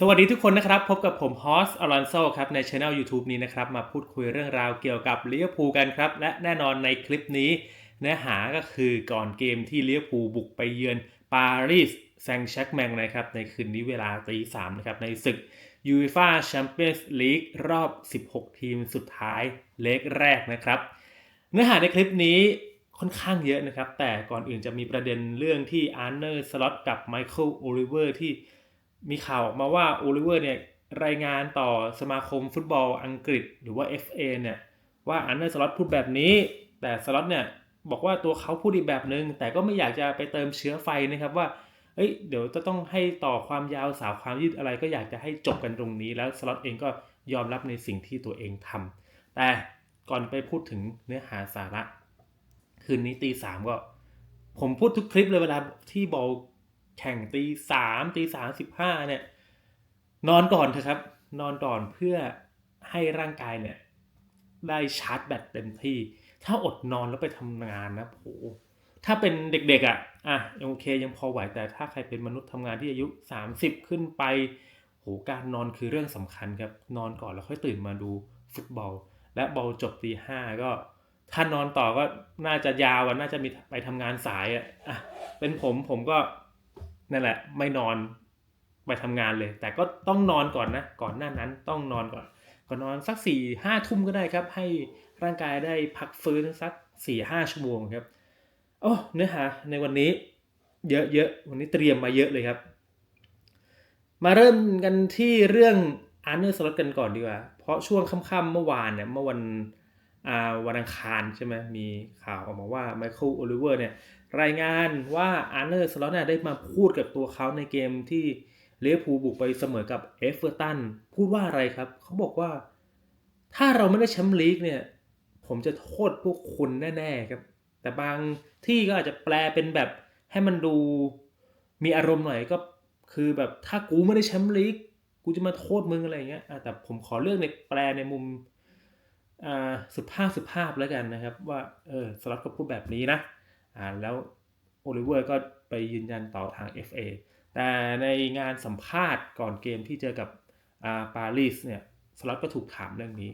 สวัสดีทุกคนนะครับ พบกับผมฮอสอลอนโซครับในช anel YouTube นี้นะครับมาพูดคุยเรื่องราวเกี่ยวกับลิเวอร์พูกันครับ และแน่นอนในคลิปนี้ เนื้อหาก็คือก่อนเกมที่ลิเวอร์พูบุกไปเยือนปารีสแซงต์แชกแมงนะครับในคืนนี้เวลาตีสามนะครับในศึกยูฟ่าแชมเปี้ยนส์ลีกรอบ 16 ทีมสุดท้ายเล็กแรกนะครับ เนื้อหาในคลิปนี้ค่อนข้างเยอะนะครับ แต่ก่อนอื่นจะมีประเด็นเรื่องที่อาร์เนอร์สล็อตกับไมเคิลโอลิเวอร์ที่ มีข่าวออกมาว่าโอลิเวอร์เนี่ยรายงานต่อสมาคมฟุตบอลอังกฤษหรือว่า FA เนี่ยว่าอาร์เนอร์สล็อตพูดแบบนี้ แต่สล็อตเนี่ยบอกว่าตัวเขาพูดอีกแบบหนึงแต่ก็ไม่อยากจะไปเติมเชื้อไฟนะครับว่าเอ้ยเดี๋ยวจะต้องให้ต่อความยาวสาวความยืดอะไรก็อยากจะให้จบกันตรงนี้ แล้วสล็อตเองก็ยอมรับในสิ่งที่ตัวเองทำแต่ก่อนไปพูดถึงเนื้อหาสาระ คืนนี้ตีสามก็ ผมพูดทุกคลิปเลยเวลาที่บอล แข่งตีสามตีสามสิบห้าเนี่ย นอนก่อนเถอะครับ นอนก่อนเพื่อให้ร่างกายเนี่ย ได้ชาร์จแบตเต็มที่ ถ้าอดนอนแล้วไปทำงานนะโหถ้าเป็นเด็กๆอะ่ะอะยังโอเคยังพอไหวแต่ถ้าใครเป็นมนุษย์ทำงานที่อายุ 30 ขึ้นไปโหการนอนคือเรื่องสำคัญครับ นอนก่อนแล้วค่อยตื่นมาดูฟุตบอล และบอลจบตีห้าก็ถ้านอนต่อก็น่าจะยาวน่าจะมีไปทำงานสายอะอะเป็นผมผมก็ นั่นแหละ ไม่นอนไปทำงานเลย แต่ก็ต้องนอนก่อนนะ ก่อนหน้านั้นต้องนอนก่อน ก็นอนสักสี่ห้าทุ่มก็ได้ครับ ให้ร่างกายได้พักฟื้นสักสี่ห้าชั่วโมงครับโอ้เนื้อหาในวันนี้ เยอะๆวันนี้เตรียมมาเยอะเลยครับ มาเริ่มกันที่เรื่องอาร์เนอร์สล็อตกันก่อนดีกว่า เพราะช่วงค่ำๆเมื่อวานเนี่ยเมื่อวันอ่าวันอังคารใช่ไหมมีข่าวออกมาว่าไมเคิลโอลิเวอร์เนี่ย รายงานว่าอาร์เนอร์สล็อตเนี่ยได้มาพูดกับตัวเขาในเกมที่เลียพูบุกไปเสมอกับเอฟเวอร์ตันพูดว่าอะไรครับ เขาบอกว่า ถ้าเราไม่ได้แชมป์ลีกเนี่ย ผมจะโทษพวกคุณแน่ๆครับ แต่บางที่ก็อาจจะแปลเป็นแบบให้มันดูมีอารมณ์หน่อยก็คือแบบถ้ากูไม่ได้แชมป์ลีกกูจะมาโทษมึงอะไรเงี้ยแต่ผมขอเลือกในแปลในมุมสุภาพสุภาพแล้วกันนะครับ ว่าเออสล็อตก็พูดแบบนี้นะ แล้วโอลิเวอร์ก็ไปยืนยันต่อทาง FA แต่ในงานสัมภาษณ์ก่อนเกมที่เจอกับอ่าปารีสเนี่ยสล็อตก็ถูกถามเรื่องนี้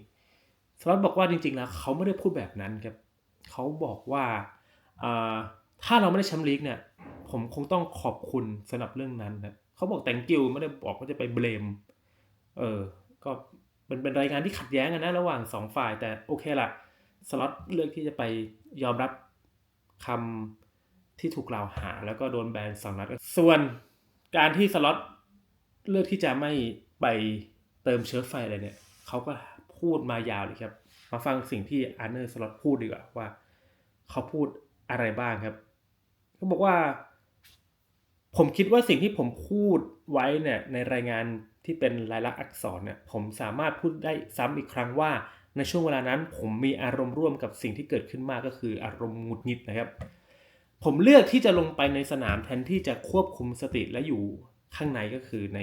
สล็อตบอกว่าจริงๆแล้วเขาไม่ได้พูดแบบนั้นครับเขาบอกว่าอ่าถ้าเราไม่ได้แชมป์ลีกเนี่ยผมคงต้องขอบคุณสำหรับเรื่องนั้นนะเขาบอกแตงกิวไม่ได้บอกว่าจะไปเบลมเออก็เป็นเป็นรายงานที่ขัดแย้งกันนะระหว่างสองฝ่ายแต่โอเคละสล็อตเลือกที่จะไปยอมรับ คำที่ถูกกล่าวหาแล้วก็โดนแบนสองนัดส่วนการที่สล็อตเลือกที่จะไม่ไปเติมเชื้อไฟอะไรเนี่ยเขาก็พูดมายาวเลยครับ มาฟังสิ่งที่อาร์เนอร์สล็อตพูดดีกว่าว่าเขาพูดอะไรบ้างครับเขาบอกว่า ผมคิดว่าสิ่งที่ผมพูดไว้เนี่ยในรายงานที่เป็นลายลักษณ์อักษรเนี่ยผมสามารถพูดได้ซ้ำอีกครั้งว่า ในช่วงเวลานั้น ผมมีอารมณ์ร่วมกับสิ่งที่เกิดขึ้นมากก็คืออารมณ์หงุดหงิดนะครับ ผมเลือกที่จะลงไปในสนามแทนที่จะควบคุมสติและอยู่ข้างในก็คือใน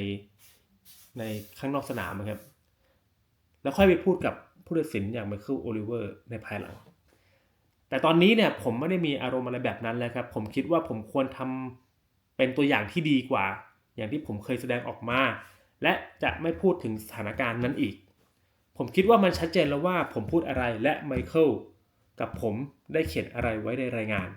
ในข้างนอกสนามนะครับ แล้วค่อยไปพูดกับผู้ตัดสินอย่างไมเคิลโอลิเวอร์ในภายหลัง แต่ตอนนี้เนี่ยผมไม่ได้มีอารมณ์อะไรแบบนั้นแล้วครับ ผมคิดว่าผมควรทำเป็นตัวอย่างที่ดีกว่า อย่างที่ผมเคยแสดงออกมา และจะไม่พูดถึงสถานการณ์นั้นอีก ผมคิดว่ามันชัดเจนแล้วว่าผมพูดอะไรและไมเคิลกับผมได้เขียนอะไรไว้ในรายงาน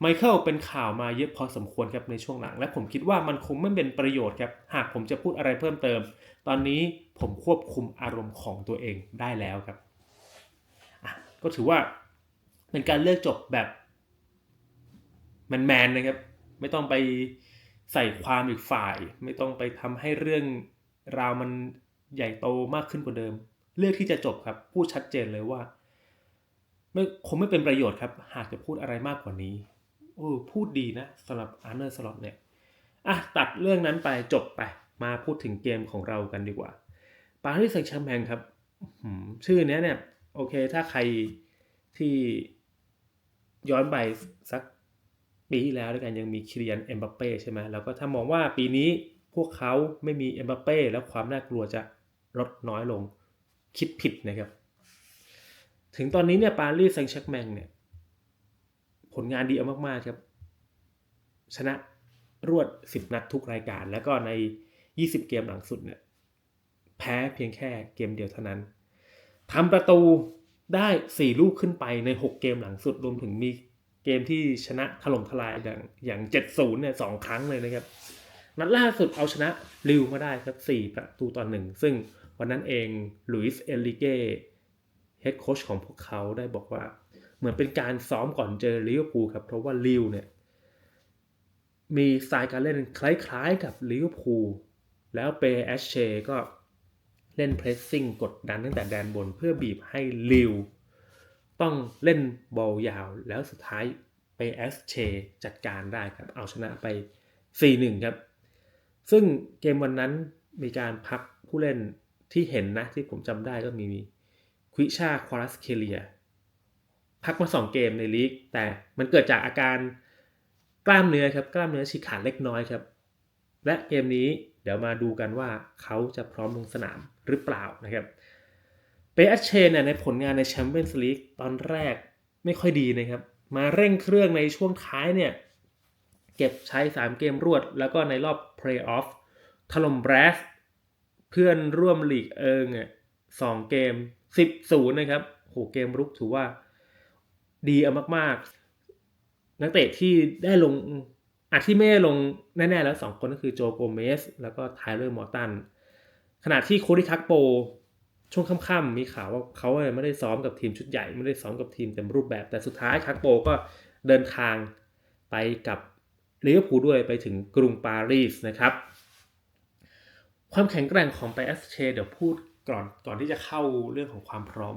ไมเคิลเป็นข่าวมาเยอะพอสมควรครับในช่วงหลัง และผมคิดว่ามันคงไม่เป็นประโยชน์ครับ หากผมจะพูดอะไรเพิ่มเติม ตอนนี้ผมควบคุมอารมณ์ของตัวเองได้แล้วครับ ก็ถือว่าเป็นการเลือกจบแบบแมนๆนะครับ ไม่ต้องไปใส่ความอีกฝ่าย ไม่ต้องไปทำให้เรื่องราวมันใหญ่โตมากขึ้นกว่าเดิม เลือกที่จะจบครับ พูดชัดเจนเลยว่า ไม่คงไม่เป็นประโยชน์ครับ หากจะพูดอะไรมากกว่านี้โอ้พูดดีนะสำหรับอาร์เนอร์สล็อตเนี่ยอะตัดเรื่องนั้นไปจบไป มาพูดถึงเกมของเรากันดีกว่าปารีสแซงต์แชร์แมงครับชื่อเนี้ยเนี่ย โอเค ถ้าใครที่ย้อนไปสักปีที่แล้วด้วยกันยังมีคิริยันเอ็มบัปเป้ใช่ไหมแล้วก็ถ้ามองว่าปีนี้พวกเขาไม่มีเอ็มบัปเป้แล้วความน่ากลัวจะลดน้อยลง คิดผิดนะครับ ถึงตอนนี้เนี่ยปารีสแซงต์แชร์แมงเนี่ย ผลงานดีเอามากๆครับ ชนะรวด 10 นัดทุกรายการ แล้วก็ใน 20 เกมหลังสุดเนี่ย แพ้เพียงแค่เกมเดียวเท่านั้นทำประตูได้ 4 ลูกขึ้นไปใน 6 เกมหลังสุดรวมถึงมีเกมที่ชนะถล่มทลายอย่างอย่าง7-0เนี่ยสองครั้งเลยนะครับ นัดล่าสุดเอาชนะลิวมาได้ครับ 4 ประตูต่อหนึ่งซึ่ง วันนั้นเองลุยส์เอลิเก้เฮดโค้ชของพวกเขาได้บอกว่า เหมือนเป็นการซ้อมก่อนเจอลิเวอร์พูลครับ เพราะว่าลิวเนี่ย มีสไตล์การเล่นคล้ายๆกับลิเวอร์พูลแล้วเปแอชเชก็เล่นเพรสซิ่งกดดันตั้งแต่แดนบนเพื่อบีบให้ลิวต้องเล่นบอลยาวแล้วสุดท้ายไปแอสเชจัดการได้ครับ เอาชนะไป 4-1 ครับ ซึ่งเกมวันนั้นมีการพักผู้เล่น ที่เห็นนะที่ผมจำได้ก็มีควิชาควารัสเคเลียพักมา 2 เกมในลีก แต่มันเกิดจากอาการกล้ามเนื้อครับ กล้ามเนื้อฉีกขาดเล็กน้อยครับ และเกมนี้เดี๋ยวมาดูกันว่าเขาจะพร้อมลงสนามหรือเปล่านะครับ เปอชเชนในผลงานในแชมเปี้ยนส์ลีกตอนแรกไม่ค่อยดีนะครับ มาเร่งเครื่องในช่วงท้ายเนี่ยเก็บใช้ 3 เกมรวด แล้วก็ในรอบเพลย์ออฟถล่มแบรส เพื่อนร่วมลีกเอิงอะสองเกม10ศูนย์นะครับโหเกมรุกถือว่าดีเอามากๆ นักเตะที่ได้ลงอาที่ไม่ได้ลงแน่ๆแล้ว 2 คนก็คือโจโกเมส แล้วก็ไทเลอร์มอร์ตัน ขณะที่โคดิคักโป ช่วงค่ำๆมีข่าวว่าเขาไม่ได้ซ้อมกับทีมชุดใหญ่ ไม่ได้ซ้อมกับทีมเต็มรูปแบบ แต่สุดท้ายคักโปก็เดินทางไปกับลิเวอร์พูลด้วยไปถึงกรุงปารีสนะครับ ความแข็งแกร่งของไปเอสเชเดี๋ยวพูดก่อนก่อนที่จะเข้าเรื่องของความพร้อม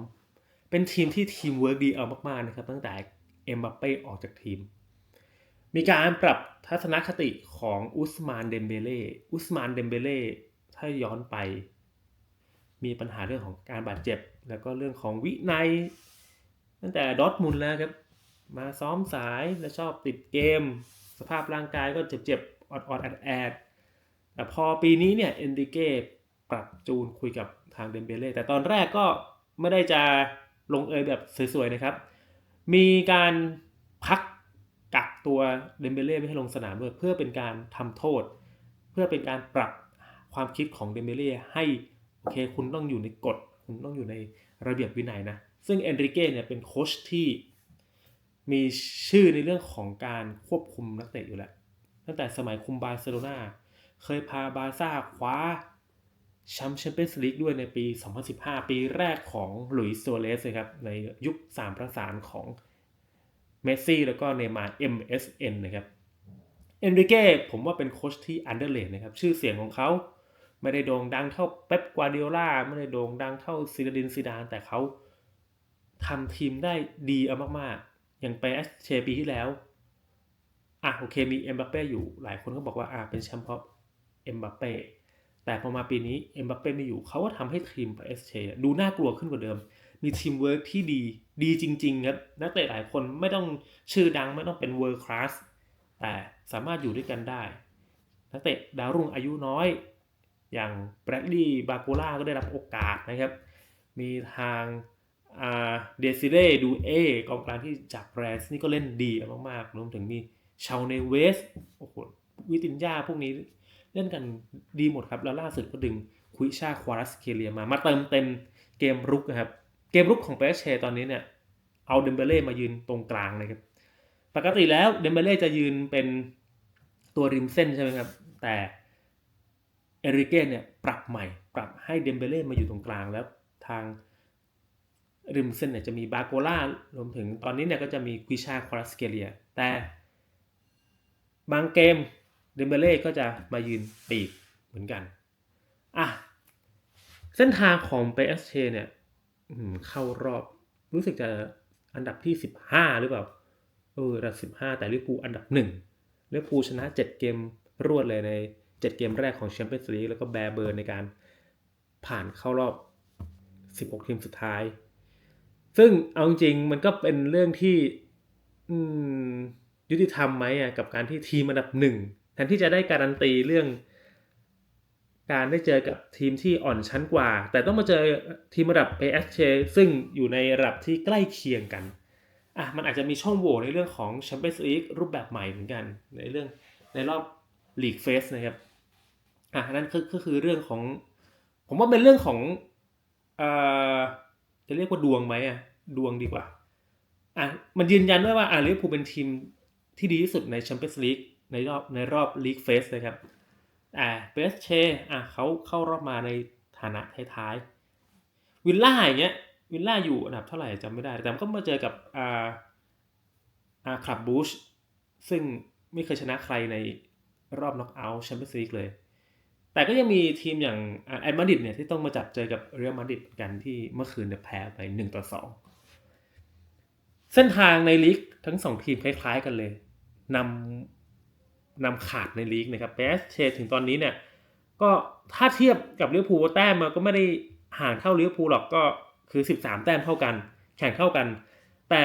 เป็นทีมที่ทีมเวิร์กดีเอามากๆนะครับตั้งแต่เอ็มบัปเป้ออกจากทีม มีการปรับทัศนคติของอุสมานเดมเบเล่อุสมานเดมเบเล่ถ้าย้อนไป มีปัญหาเรื่องของการบาดเจ็บ แล้วก็เรื่องของวินัย ตั้งแต่ดอทมุนแล้วครับ มาซ้อมสายและชอบติดเกม สภาพร่างกายก็เจ็บๆออดๆแอดๆ แต่พอปีนี้เนี่ยเอนดิเก้ปรับจูนคุยกับทางเดมเบเล่แต่ตอนแรกก็ไม่ได้จะลงเอยแบบสวยๆนะครับ มีการพักกักตัวเดมเบเล่ไม่ให้ลงสนามด้วยเพื่อเป็นการทำโทษ เพื่อเป็นการปรับความคิดของเดมเบเล่ให้โอเคคุณต้องอยู่ในกฎ คุณต้องอยู่ในระเบียบวินัยนะ ซึ่งเอนริเก้เนี่ยเป็นโค้ชที่มีชื่อในเรื่องของการควบคุมนักเตะอยู่แล้ว ตั้งแต่สมัยคุมบาร์เซโลนา เคยพาบาซ่าคว้าแชมป์แชมเปี้ยนส์ลีกด้วยในปี 2015 ปีแรกของหลุยส์โซเลสครับ ในยุค 3 ประสานของเมสซี่แล้วก็เนมาร์ MSN นะครับ เอนริเก้ผมว่าเป็นโค้ชที่อันเดอร์เลนนะครับ ชื่อเสียงของเขาไม่ได้โด่งดังเท่าเป๊ปกวาดิโอลาไม่ได้โด่งดังเท่าซิดาดินซิดาน แต่เขาทำทีมได้ดีเอามากๆ อย่างไปเอสเชปีที่แล้ว อะโอเคมีเอ็มบัปเป้อยู่หลายคนก็บอกว่าอะเป็นแชมป์เพราะ เอ็มบัปเป้แต่พอมาปีนี้เอ็มบัปเป้ไม่อยู่เขาก็ทำให้ทีมไปเอสเชดูน่ากลัวขึ้นกว่าเดิม มีทีมเวิร์กที่ดีดีจริง ๆ ครับ นักเตะหลายคนไม่ต้องชื่อดังไม่ต้องเป็นเวิร์คลาสแต่สามารถอยู่ด้วยกันได้ นักเตะดาวรุ่งอายุน้อย อย่างแบรดลีย์บาโกล่าก็ได้รับโอกาสนะครับ มีทางเดซิเร่ดูเอกองกลางที่จากแบรนส์นี่ก็เล่นดีมากๆรวมถึงมีชาวเนเวสโอ้โหวิตินยาพวกนี้ เล่นกันดีหมดครับ แล้วล่าสุดก็ดึงคุยชาควารัสเคเลียมามาเติมเต็มเกมรุกนะครับ เกมรุกของเปเชตอนนี้เนี่ยเอาเดมเบเล่มายืนตรงกลางนะครับ ปกติแล้วเดมเบเล่จะยืนเป็นตัวริมเส้นใช่ไหมครับ แต่เอริเก้เนี่ยปรับใหม่ ปรับให้เดมเบเล่มาอยู่ตรงกลางแล้วทางริมเส้นเนี่ยจะมีบาโกล่ารวมถึงตอนนี้เนี่ยก็จะมีควิชาคอรัสเกเลีย แต่บางเกม เดมเบเล่ก็จะมายืนปีกเหมือนกันอะเส้นทางของเปเอสเชเนี่ยเข้ารอบรู้สึกจะอันดับที่ 15 หรือเปล่าเอออันดับ15 แต่ลิเวอร์พูอันดับ1ลิเวอร์พูชนะ 7 เกมรวดเลยใน 7 เกมแรกของแชมเปี้ยนส์ลีกแล้วก็แบร์เบิร์ในการผ่านเข้ารอบ 16 ทีมสุดท้าย ซึ่งเอาจริงมันก็เป็นเรื่องที่ยุติธรรมไหมอะกับการที่ทีมอันดับหนึ่ง แทนที่จะได้การันตีเรื่อง การได้เจอกับทีมที่อ่อนชั้นกว่า แต่ต้องมาเจอทีมระดับ PSG ซึ่งอยู่ในระดับที่ใกล้เคียงกันอะมันอาจจะมีช่องโหว่ในเรื่องของแชมเปี้ยนส์ลีกรูปแบบใหม่เหมือนกัน ในเรื่องในรอบลีกเฟสนะครับอะนั่นก็คือเรื่องของ ผมว่าเป็นเรื่องของเอ่อจะเรียกว่าดวงไหมอะดวงดีกว่าอะมันยืนยันด้วยว่าอะลิเวอร์พูลเป็นทีมที่ดีที่สุดในแชมเปี้ยนส์ลีก ในรอบในรอบลีกเฟสนะครับอ่าเบสเชอะเขาเข้ารอบมาในฐานะท้ายๆวิลล่าอย่างเงี้ยวิลล่าอยู่อันดับเท่าไหร่จำไม่ได้ แต่ก็มาเจอกับอ่าอ่าคลับบูชซึ่งไม่เคยชนะใครในรอบน็อกเอาท์แชมเปี้ยนส์ลีกเลย แต่ก็ยังมีทีมอย่างแอดมาดริดเนี่ยที่ต้องมาจับเจอกับเรอัลมาดริดกันที่เมื่อคืนเนี่ยแพ้ไป1ต่อ2เส้นทางในลีกทั้งสองทีมคล้ายๆกันเลยนำ นำขาดในลีกนะครับเบสเชถึงตอนนี้เนี่ยก็ถ้าเทียบกับเลิเวอร์พูแต้มมันก็ไม่ได้ห่างเท่าเลิเวอร์พูหรอกก็คือ 13 แต้มเท่ากัน แข่งเท่ากัน แต่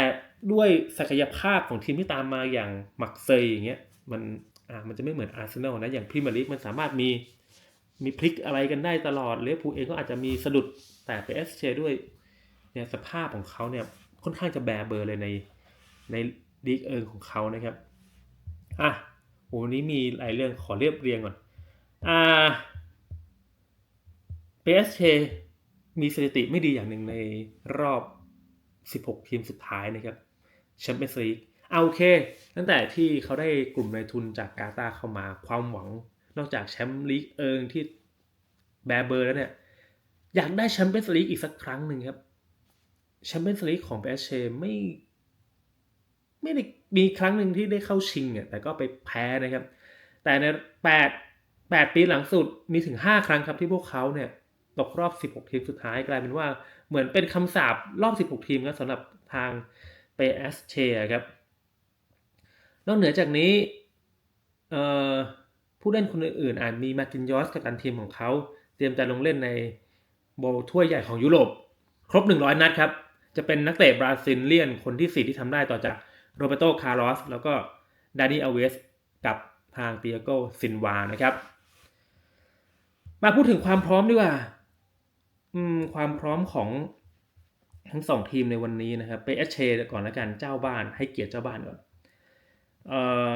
ด้วยศักยภาพของทีมที่ตามมาอย่างมักเซยอย่างเงี้ยมันอ่ามันจะไม่เหมือนอาร์เซนอลนะอย่างพรีเมียร์ลีกมันสามารถมีมีพลิกอะไรกันได้ตลอดเลิเวอร์พูเองก็อาจจะมีสะดุดแต่เปสเชด้วยเนี่ยสภาพของเขาเนี่ยค่อนข้างจะแบเบอร์เลยในในลีกเอิงของเขานะครับอะ โหวันนี้มีหลายเรื่องขอเรียบเรียงก่อน อ่า PSG มีสถิติไม่ดีอย่างหนึ่งในรอบ 16 ทีมสุดท้ายนะครับแชมเปี้ยนส์ลีกเอาโอเค ตั้งแต่ที่เขาได้กลุ่มนายทุนจากกาตาเข้ามาความหวังนอกจากแชมป์ลีกเอิงที่แบเบอร์แล้วเนี่ย อยากได้แชมเปี้ยนส์ลีกอีกสักครั้งหนึ่งครับแชมเปี้ยนส์ลีกของ PSG ไม่ ไม่ได้มีครั้งหนึ่งที่ได้เข้าชิงอะแต่ก็ไปแพ้นะครับ แต่ใน8 8ปีหลังสุดมีถึง 5 ครั้งครับที่พวกเขาเนี่ยตกรอบ 16 ทีมสุดท้ายกลายเป็นว่าเหมือนเป็นคำสาปรอบ 16 ทีมครับสำหรับทางเปเอสเชครับนอกเหนือจากนี้ผู้เล่นคนอื่นๆอาจมีมาตินยอสกับการทีมของเขา เตรียมจะลงเล่นในโบว์ถ้วยใหญ่ของยุโรป ครบ 100 นัดครับ จะเป็นนักเตะบราซิลเลียนคนที่ 4 ที่ทำได้ต่อจาก โรเบโตคาร์ลอสแล้วก็ดานิอเวสกับทางเตียโกซินวานะครับ มาพูดถึงความพร้อมดีกว่าความพร้อมของทั้งสองทีมในวันนี้นะครับ ไปเอชเชก่อนแล้วกันเจ้าบ้านให้เกียรติเจ้าบ้านก่อนเอ่อ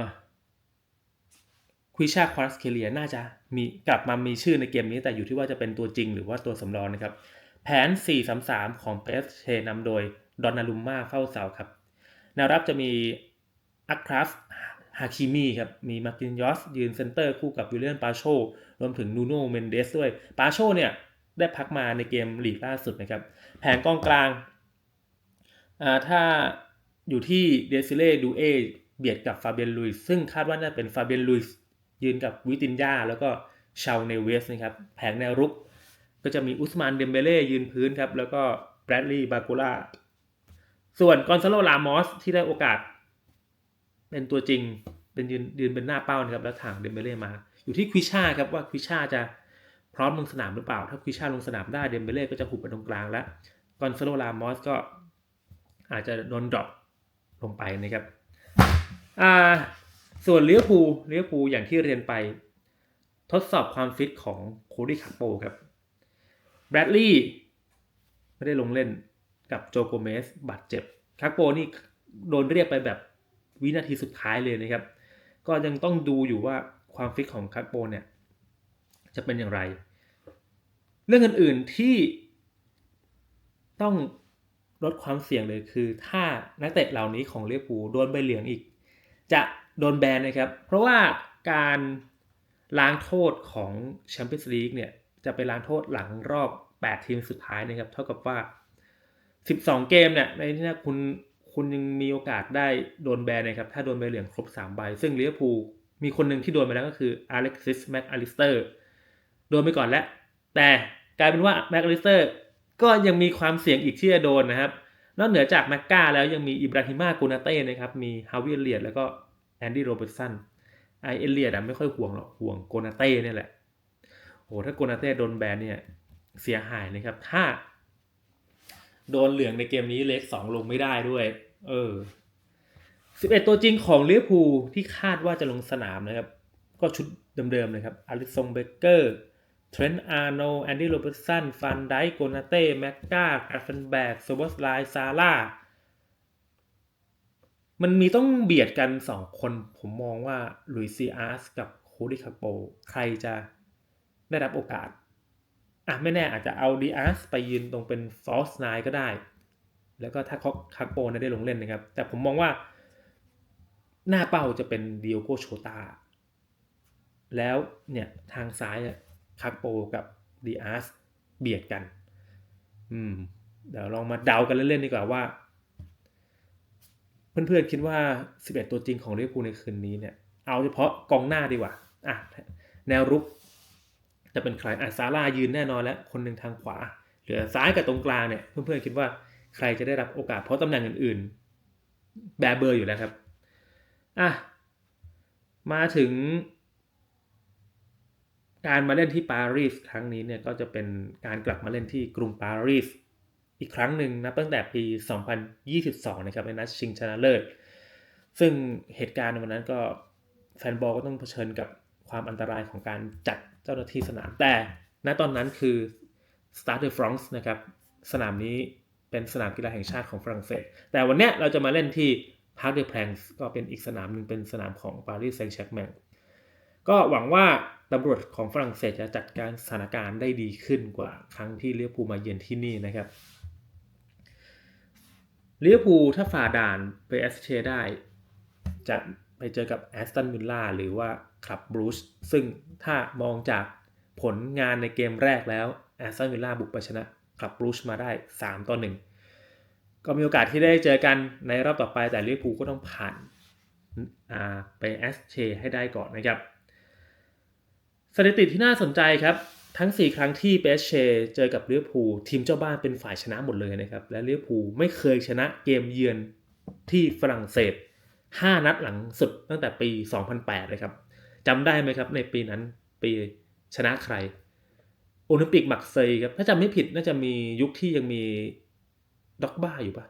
คุยชาควาสเคเลียน่าจะมีกลับมามีชื่อในเกมนี้แต่อยู่ที่ว่าจะเป็นตัวจริงหรือว่าตัวสำรองนะครับ แผน 4-3-3 ของเปสเชนำโดยดอนนาลุมมาเฝ้าเสาครับ แนวรับจะมีอัคราฟฮาคิมีครับ มีมาร์ตินยอสยืนเซนเตอร์คู่กับวิลเลียนปาโช รวมถึงนูโนเมนเดสด้วย ปาโชเนี่ยได้พักมาในเกมลีกล่าสุดนะครับ แผนกองกลาง ถ้าอยู่ที่เดซิเล่ดูเอเบียดกับฟาเบียนลุยซึ่งคาดว่าน่าเป็นฟาเบียนลุยยืนกับวิตินยาแล้วก็ชาวเนเวสนะครับแผงแนวรุก ก็จะมีอุสมานเดมเบเล่ยืนพื้นครับ แล้วก็แบรดลีย์บากูล่า ส่วนกอนซาโลลามอสที่ได้โอกาส เป็นตัวจริงเป็นยืนยืนเป็นหน้าเป้านะครับแล้วถางเดมเบเล่มา อยู่ที่ควิชาครับว่าควิชาจะพร้อมลงสนามหรือเปล่า ถ้าควิชาลงสนามได้เดมเบเล่ก็จะหุบไปตรงกลางแล้วกอนซาโลลามอสก็อาจจะโดนดรอปลงไปนะครับอ่าส่วนเลี้ยวภูเลี้ยวภูอย่างที่เรียนไปทดสอบความฟิตของโคดี้คาโปครับแบรดลีย์ไม่ได้ลงเล่น กับโจโกเมสบาดเจ็บคาโปนี่โดนเรียกไปแบบวินาทีสุดท้ายเลยนะครับ ก็ยังต้องดูอยู่ว่าความฟิตของคาโปเนี่ยจะเป็นอย่างไร เรื่องอื่นๆที่ต้องลดความเสี่ยงเลยคือ ถ้านักเตะเหล่านี้ของเลียปูโดนใบเหลืองอีก จะโดนแบนนะครับ เพราะว่าการล้างโทษของแชมเปี้ยนส์ลีกเนี่ยจะไปล้างโทษหลังรอบ 8 ทีมสุดท้ายนะครับ เท่ากับว่า 12เกมเนี่ยในที่นี้คุณคุณยังมีโอกาสได้โดนแบนนะครับ ถ้าโดนใบเหลืองครบ3ใบ ซึ่งเลียพูมีคนหนึ่งที่โดนไปแล้วก็คืออเล็กซิสแม็กอลิสเตอร์โดนไปก่อนแล้วแต่กลายเป็นว่าแม็กอลิสเตอร์ก็ยังมีความเสี่ยงอีกที่จะโดนนะครับ นอกเหนือจากแม็กกาแล้วยังมีอิบราฮิมาโกนาเต้นะครับ มีฮาวิเอลียดแล้วก็แอนดี้โรเบิร์ตสันไอเอเลียดไม่ค่อยห่วงหรอกห่วงโกนาเต้เนี่ยแหละโอ้ถ้าโกนาเต้โดนแบนเนี่ยเสียหายนะครับถ้า โดนเหลืองในเกมนี้เล็กสองลงไม่ได้ด้วย เออสิบเอ็ดตัวจริงของลิเวอร์พูลที่คาดว่าจะลงสนามนะครับ ก็ชุดเดิมๆเลยครับอลิซงเบเกอร์เทรนต์อาร์โนแอนดี้โรเบิร์ตสันฟันไดโกนาเต้แม็กกาคาร์เฟนแบกโซบอสไลซาร่ามันมีต้องเบียดกันสองคนผมมองว่าลุยซีอาร์สกับโคดิคาโป ใครจะได้รับโอกาส อะไม่แน่อาจจะเอาดีอาร์สไปยืนตรงเป็นฟอสไนก็ได้ แล้วก็ถ้าคคักโปนได้ลงเล่นนะครับ แต่ผมมองว่าหน้าเป้าจะเป็นเดิโอโกโชตาแล้วเนี่ยทางซ้ายคักโปกับดีอาร์สเบียดกัน อืม เดี๋ยวลองมาเดากันเล่นๆดีกว่าว่า เพื่อนๆคิดว่า 11 ตัวจริงของลิเวอร์พูลในคืนนี้เนี่ย เอาเฉพาะกองหน้าดีกว่า อะ แนวรุก จะเป็นใครอะซาร่ายืนแน่นอนแล้ว คนหนึ่งทางขวา เหลือซ้ายกับตรงกลางเนี่ย เพื่อนๆคิดว่าใครจะได้รับโอกาสเพราะตำแหน่งอื่นๆ แบเบอร์อยู่แล้วครับ อะ มาถึง การมาเล่นที่ปารีสครั้งนี้เนี่ยก็จะเป็นการกลับมาเล่นที่กรุงปารีสอีกครั้งหนึ่งนะตั้งแต่ปี 2022 นะครับในนัดชิงชนะเลิศ ซึ่งเหตุการณ์ในวันนั้นก็แฟนบอลก็ต้องเผชิญกับความอันตรายของการจัด เจ้าหน้าที่สนามแต่ณตอนนั้นคือ Stade de France นะครับ สนามนี้เป็นสนามกีฬาแห่งชาติของฝรั่งเศส แต่วันนี้เราจะมาเล่นที่ Parc des Princes ก็เป็นอีกสนามหนึ่งเป็นสนามของปารีสแซงต์แชร์แมงก็หวังว่าตำรวจของฝรั่งเศสจะจัดการสถานการณ์ได้ดีขึ้นกว่าครั้งที่เลี้ยวภูมาเยือนที่นี่นะครับเลี้ยวภูถ้าฝ่าด่านไปแอสเชได้จะ ไปเจอกับแอสตันวิลล่าหรือว่าคลับบรูซซึ่งถ้ามองจากผลงานในเกมแรกแล้วแอสตันวิลล่าบุกไปชนะคลับบรูซมาได้ 3 ต่อ 1 ก็มีโอกาสที่ได้เจอกันในรอบต่อไปแต่ลิเวอร์พูลก็ต้องผ่านไปแอสเชให้ได้ก่อนนะครับ สถิติที่น่าสนใจครับทั้ง 4 ครั้งที่เปเชเจอกับลิเวอร์พูลทีมเจ้าบ้านเป็นฝ่ายชนะหมดเลยนะครับ และลิเวอร์พูลไม่เคยชนะเกมเยือนที่ฝรั่งเศส 5 นัดหลังสุดตั้งแต่ปี 2008 เลยครับจำได้ไหมครับ ในปีนั้นปีชนะใครโอลิมปิกมักเซย์ครับถ้าจำไม่ผิดน่าจะมียุคที่ยังมีด็อกบ้าอยู่ปะ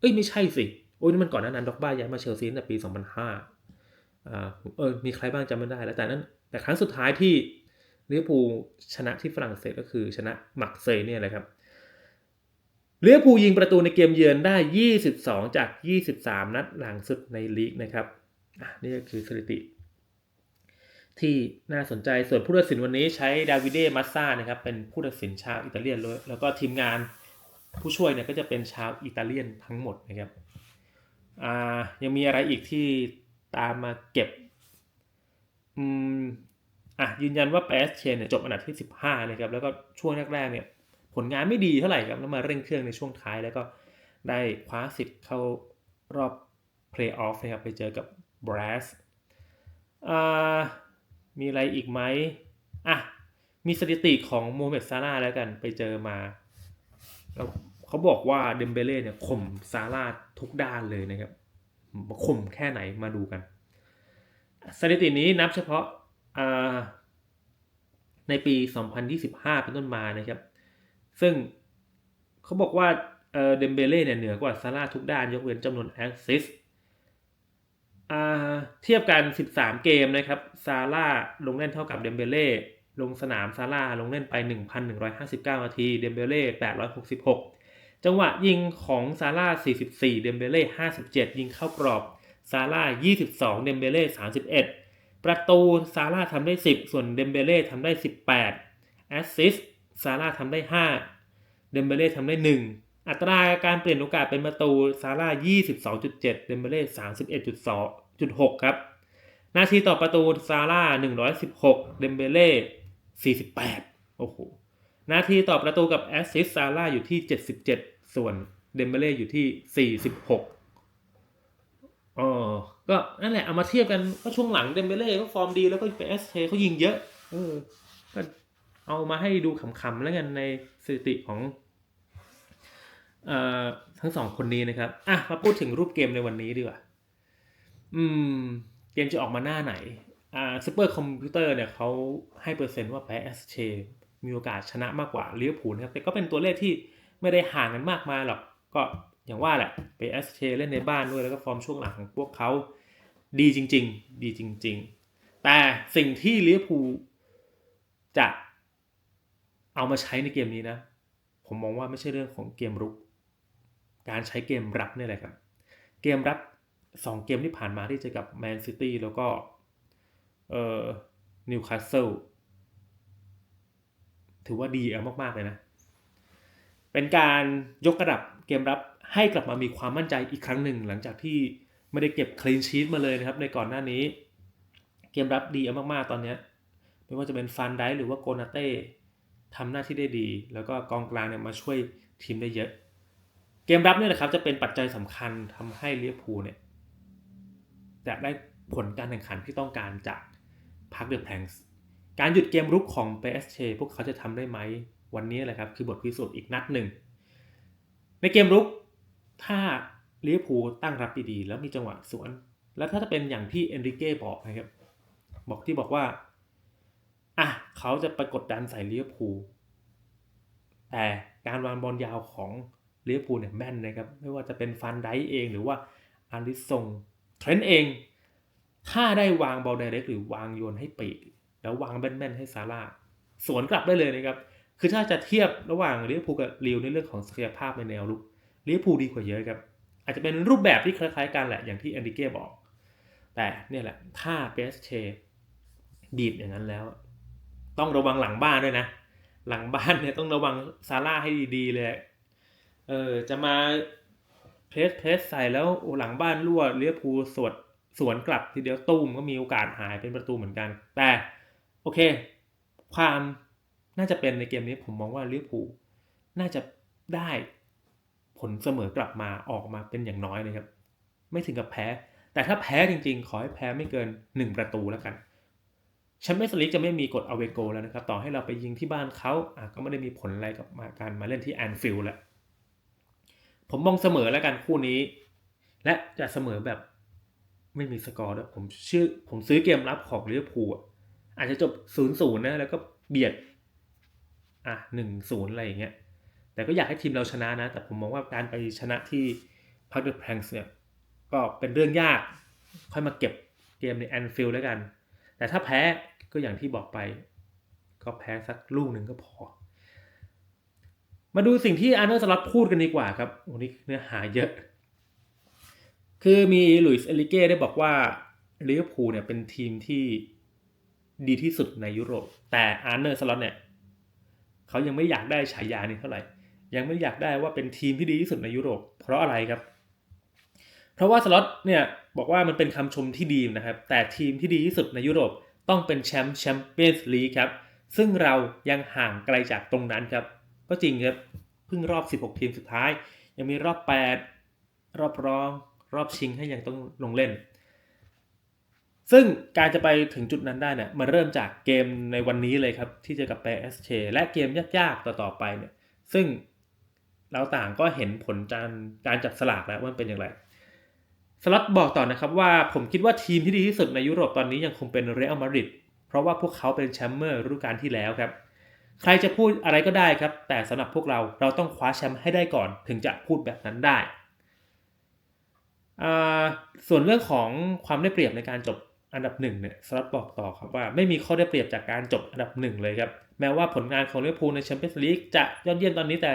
เอ้ยไม่ใช่สิโอ้ยนี่มันก่อนนั้นด็อกบ้าย้ายมาเชลซีตั้งแต่ปี 2005อ่าเออมีใครบ้างจำไม่ได้แล้วแต่นั้น แต่ครั้งสุดท้ายที่ลิเวอร์พูลชนะที่ฝรั่งเศสก็คือชนะมักเซย์เนี่ยแหละครับ เลิเวอร์พูลยิงประตูในเกมเยือนได้ 22 จาก 23 นัดหลังสุดในลีกนะครับอะนี่ก็คือสถิติ ที่น่าสนใจส่วนผู้ตัดสินวันนี้ใช้ดาวิเดมัสซานะครับเป็นผู้ตัดสินชาวอิตาเลียนเลยแล้วก็ทีมงานผู้ช่วยเนี่ยก็จะเป็นชาวอิตาเลียนทั้งหมดนะครับอ่ายังมีอะไรอีกที่ตามมาเก็บอืมอะยืนยันว่าเปสเชนเนี่ยจบอันดับที่ 15 นะครับ แล้วก็ช่วงแรกๆเนี่ย ผลงานไม่ดีเท่าไหร่ครับแล้วมาเร่งเครื่องในช่วงท้ายแล้วก็ได้คว้าสิทธิ์เข้ารอบเพลย์ออฟนะครับไปเจอกับบรัสมีอะไรอีกไหมอะ มีสถิติของโมเมดซาร่าแล้วกันไปเจอมาแล้วเขาบอกว่าเดมเบเล่เนี่ยข่มซาร่าทุกด้านเลยนะครับข่มแค่ไหนมาดูกัน สถิตินี้นับเฉพาะในปี 2025 เป็นต้นมานะครับ ซึ่งเขาบอกว่าเดมเบเล่เนี่ยเหนือกว่าซาร่าทุกด้านยกเว้นจำนวนแอสซิสเทียบกัน 13 เกมนะครับซาร่าลงเล่นเท่ากับเดมเบเล่ลงสนามซาร่าลงเล่นไป 1,159 นาที เดมเบเล่ 866 จังหวะยิงของซาร่า 44 เดมเบเล่ 57 ยิงเข้ากรอบซาร่า 22 เดมเบเล่ 31 ประตูซาร่าทำได้ 10 ส่วนเดมเบเล่ทำได้ 18 แอสซิส ซาร่าทำได้ 5 เดมเบเล่ทำได้ 1 อัตราการเปลี่ยนโอกาสเป็นประตูซาร่า22.7 เดมเบเล่31.2.6 ครับ นาทีต่อประตูซาร่า116 เดมเบเล่48 โอ้โห นาทีต่อประตูกับแอสซิสซาร่าอยู่ที่ 77 ส่วนเดมเบเล่อยู่ที่ 46อ๋อ ก็นั่นแหละเอามาเทียบกันก็ช่วงหลังเดมเบเล่ก็ฟอร์มดีแล้วก็ไปเอสเทเขายิงเยอะ เออ ก็ เอามาให้ดูขำๆแล้วกันในสถิติของอทั้งสองคนนี้นะครับ อะมาพูดถึงรูปเกมในวันนี้ดีกว่า อืม เกมจะออกมาหน้าไหน อ่าซูเปอร์คอมพิวเตอร์เนี่ยเขาให้เปอร์เซ็นต์ว่าแพ้เอสเชมีโอกาสชนะมากกว่าลิเวอร์พูลครับแต่ก็เป็นตัวเลขที่ไม่ได้ห่างกันมากมายหรอก ก็อย่างว่าแหละไปเอสเชเล่นในบ้านด้วยแล้วก็ฟอร์มช่วงหลังของพวกเขาดีจริง ๆ ดีจริง ๆ แต่สิ่งที่ลิเวอร์พูลจะ เอามาใช้ในเกมนี้นะ ผมมองว่าไม่ใช่เรื่องของเกมรุก การใช้เกมรับนี่แหละครับ เกมรับสองเกมที่ผ่านมาที่เจอกับแมนซิตี้แล้วก็เอ่อนิวคาสเซิลถือว่าดีเอามาก ๆ เลยนะ เป็นการยกระดับเกมรับให้กลับมามีความมั่นใจอีกครั้งหนึ่ง หลังจากที่ไม่ได้เก็บคลีนชีตมาเลยนะครับ ในก่อนหน้านี้ เกมรับดีเอามาก ๆ ตอนนี้ไม่ว่าจะเป็นฟันได้หรือว่าโกนาเต้ ทำหน้าที่ได้ดี แล้วก็กองกลางเนี่ยมาช่วยทีมได้เยอะ เกมรับเนี่ยนะครับจะเป็นปัจจัยสำคัญทำให้ลิเวอร์พูลเนี่ยจะได้ผลการแข่งขันที่ต้องการจากพักเดอะแพงส์การหยุดเกมรุกของ PSG พวกเขาจะทำได้ไหมวันนี้แหละครับคือบทพิสูจน์อีกนัดหนึ่ง ในเกมรุกถ้าลิเวอร์พูลตั้งรับดีๆแล้วมีจังหวะสวน แล้วถ้าจะเป็นอย่างที่เอนริเก้บอกนะครับบอกที่บอกว่า อะเขาจะไปกดดันใส่ลิเวอร์พูลแต่การวางบอลยาวของลิเวอร์พูลเนี่ยแม่นนะครับ ไม่ว่าจะเป็นฟันไดเองหรือว่าอาริสงเทรนเอง ถ้าได้วางบอลไดเรกหรือวางโยนให้ปีกแล้ววางแม่นๆให้ซาร่าสวนกลับได้เลยนะครับ คือถ้าจะเทียบระหว่างลิเวอร์พูลกับลิวในเรื่องของศักยภาพในแนวลุกลิเวอร์พูลดีกว่าเยอะครับ อาจจะเป็นรูปแบบที่คล้ายๆกันแหละอย่างที่แอนดิเก้บอก แต่เนี่ยแหละถ้าเปสเช ดีดอย่างนั้นแล้ว ต้องระวังหลังบ้านด้วยนะ หลังบ้านเนี่ยต้องระวังซาร่าให้ดีๆเลย เออจะมาเพสเพสใส่แล้วหลังบ้านรั่วเลียพูสวดสวนกลับทีเดียวตุ้มก็มีโอกาสหายเป็นประตูเหมือนกัน แต่โอเค ความน่าจะเป็นในเกมนี้ผมมองว่าเลียพูน่าจะได้ผลเสมอกลับมาออกมาเป็นอย่างน้อยนะครับ ไม่ถึงกับแพ้ แต่ถ้าแพ้จริงๆ ขอให้แพ้ไม่เกิน 1 ประตูแล้วกัน แชมเปี้ยนส์ลีกจะไม่มีกฎอเวโกแล้วนะครับ ต่อให้เราไปยิงที่บ้านเขาอะก็ไม่ได้มีผลอะไรกับาการมาเล่นที่แอนฟิลด์แล้วผมมองเสมอแล้วกันคู่นี้ และจะเสมอแบบไม่มีสกอร์ด้วยผมชื่อผมซื้อเกมรับของลิเวอร์พูลอาจจะจบศูนย์ศูนย์นะแล้วก็เบียด อะหนึ่งศูนย์อะไรอย่างเงี้ยแต่ก็อยากให้ทีมเราชนะนะ แต่ผมมองว่าการไปชนะที่พักเดอะแพงส์เนี่ยก็เป็นเรื่องยาก ค่อยมาเก็บเกมในแอนฟิลด์แล้วกัน แต่ถ้าแพ้ ก็อย่างที่บอกไป ก็แพ้สักลูกหนึ่งก็พอ มาดูสิ่งที่อาร์เนอร์สล็อตพูดกันดีกว่าครับวันนี้เนื้อหาเยอะ คือมีหลุยส์เอลิเก้ได้บอกว่าลิเวอร์พูลเนี่ยเป็นทีมที่ดีที่สุดในยุโรป แต่อาร์เนอร์สล็อตเนี่ยเขายังไม่อยากได้ฉายานี้เท่าไหร่ ยังไม่อยากได้ว่าเป็นทีมที่ดีที่สุดในยุโรป เพราะอะไรครับ เพราะว่าสล็อตเนี่ยบอกว่ามันเป็นคำชมที่ดีนะครับ แต่ทีมที่ดีที่สุดในยุโรป ต้องเป็นแชมป์แชมเปี้ยนส์ลีกครับ ซึ่งเรายังห่างไกลจากตรงนั้นครับ ก็จริงครับ เพิ่งรอบ 16 ทีมสุดท้าย ยังมีรอบ 8 รอบรอง รอบชิงให้ยังต้องลงเล่น ซึ่งการจะไปถึงจุดนั้นได้เนี่ยมาเริ่มจากเกมในวันนี้เลยครับ ที่จะกับเปเอสเชและเกมยากๆ ต่อๆไปเนี่ยซึ่งเราต่างก็เห็นผลการการจับสลากแล้วว่าเป็นอย่างไร สล็อตบอกต่อนะครับว่าผมคิดว่าทีมที่ดีที่สุดในยุโรปตอนนี้ยังคงเป็นเรอัลมาดริดเพราะว่าพวกเขาเป็นแชมป์เมอร์ฤดูกาลที่แล้วครับ ใครจะพูดอะไรก็ได้ครับ แต่สำหรับพวกเราเราต้องคว้าแชมป์ให้ได้ก่อน ถึงจะพูดแบบนั้นได้ ส่วนเรื่องของความได้เปรียบในการจบอันดับหนึ่งเนี่ยสล็อตบอกต่อครับว่าไม่มีข้อได้เปรียบจากการจบอันดับหนึ่งเลยครับ แม้ว่าผลงานของลิเวอร์พูลในแชมเปี้ยนส์ลีกจะยอดเยี่ยมตอนนี้แต่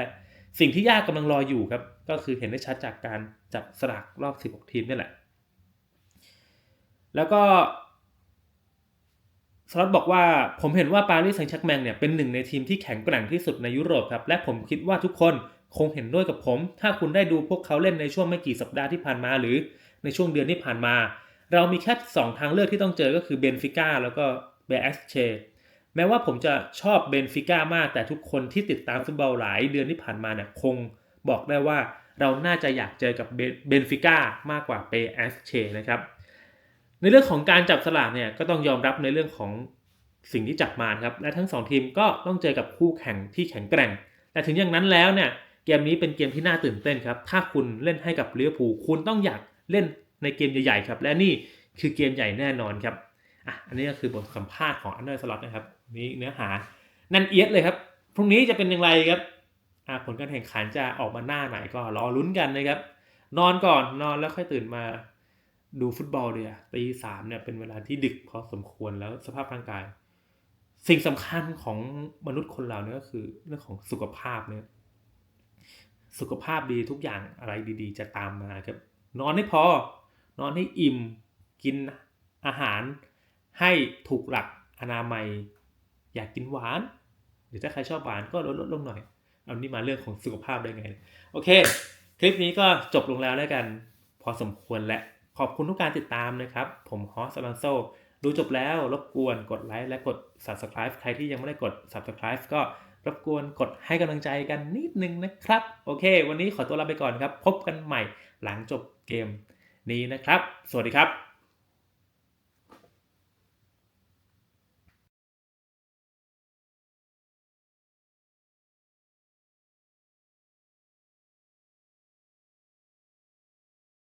สิ่งที่ยากกำลังรออยู่ครับ ก็คือเห็นได้ชัดจากการจับสลากรอบ 16 ทีมนี่แหละ แล้วก็สล็อตบอกว่าผมเห็นว่าปารีสแซงต์แชร์กแมงเนี่ยเป็นหนึ่งในทีมที่แข็งแกร่งที่สุดในยุโรปครับ และผมคิดว่าทุกคนคงเห็นด้วยกับผม ถ้าคุณได้ดูพวกเขาเล่นในช่วงไม่กี่สัปดาห์ที่ผ่านมาหรือในช่วงเดือนที่ผ่านมา เรามีแค่ 2 ทางเลือกที่ต้องเจอก็คือเบนฟิก้าแล้วก็เบอสเช แม้ว่าผมจะชอบเบนฟิก้ามาก แต่ทุกคนที่ติดตามฟุตบอลหลายเดือนที่ผ่านมาเนี่ยคงบอกได้ว่าเราน่าจะอยากเจอกับเบนฟิก้ามากกว่าเปเอสเชนะครับ ในเรื่องของการจับสลากเนี่ยก็ต้องยอมรับในเรื่องของสิ่งที่จับมาครับ และทั้ง 2 ทีมก็ต้องเจอกับคู่แข่งที่แข็งแกร่ง แต่ถึงอย่างนั้นแล้วเนี่ยเกมนี้เป็นเกมที่น่าตื่นเต้นครับ ถ้าคุณเล่นให้กับลิเวอร์พูคุณต้องอยากเล่นในเกมใหญ่ๆครับ และนี่คือเกมใหญ่แน่นอนครับอะอันนี้ก็คือบทสัมภาษณ์ของอันเดอร์สล็อตนะครับ นี้เนื้อหานั่นเอียดเลยครับ พรุ่งนี้จะเป็นอย่างไรครับผลการแข่งขันจะออกมาหน้าไหนก็รอลุ้นกันนะครับ นอนก่อนนอนแล้วค่อยตื่นมาดูฟุตบอลเลยอะตีสามเนี่ยเป็นเวลาที่ดึกพอสมควรแล้วสภาพร่างกาย สิ่งสำคัญของมนุษย์คนเราเนี่ยก็คือเรื่องของสุขภาพเนี่ยสุขภาพดีทุกอย่างอะไรดีๆ จะตามมาครับ นอนให้พอ นอนให้อิ่ม กินอาหารให้ถูกหลักอนามัย อยากกินหวาน หรือถ้าใครชอบหวานก็ลดลดลงหน่อย เอานี่มาเรื่องของสุขภาพได้ไง โอเค คลิปนี้ก็จบลงแล้วแล้วกัน พอสมควรและ ขอบคุณทุกการติดตามนะครับ ผมฮอสลันโซดูจบแล้วรบกวนกดไลค์และกด subscribe ใครที่ยังไม่ได้กด subscribe ก็รบกวนกดให้กำลังใจกันนิดนึงนะครับ โอเค วันนี้ขอตัวลาไปก่อนครับ พบกันใหม่หลังจบเกมนี้นะครับ สวัสดีครับ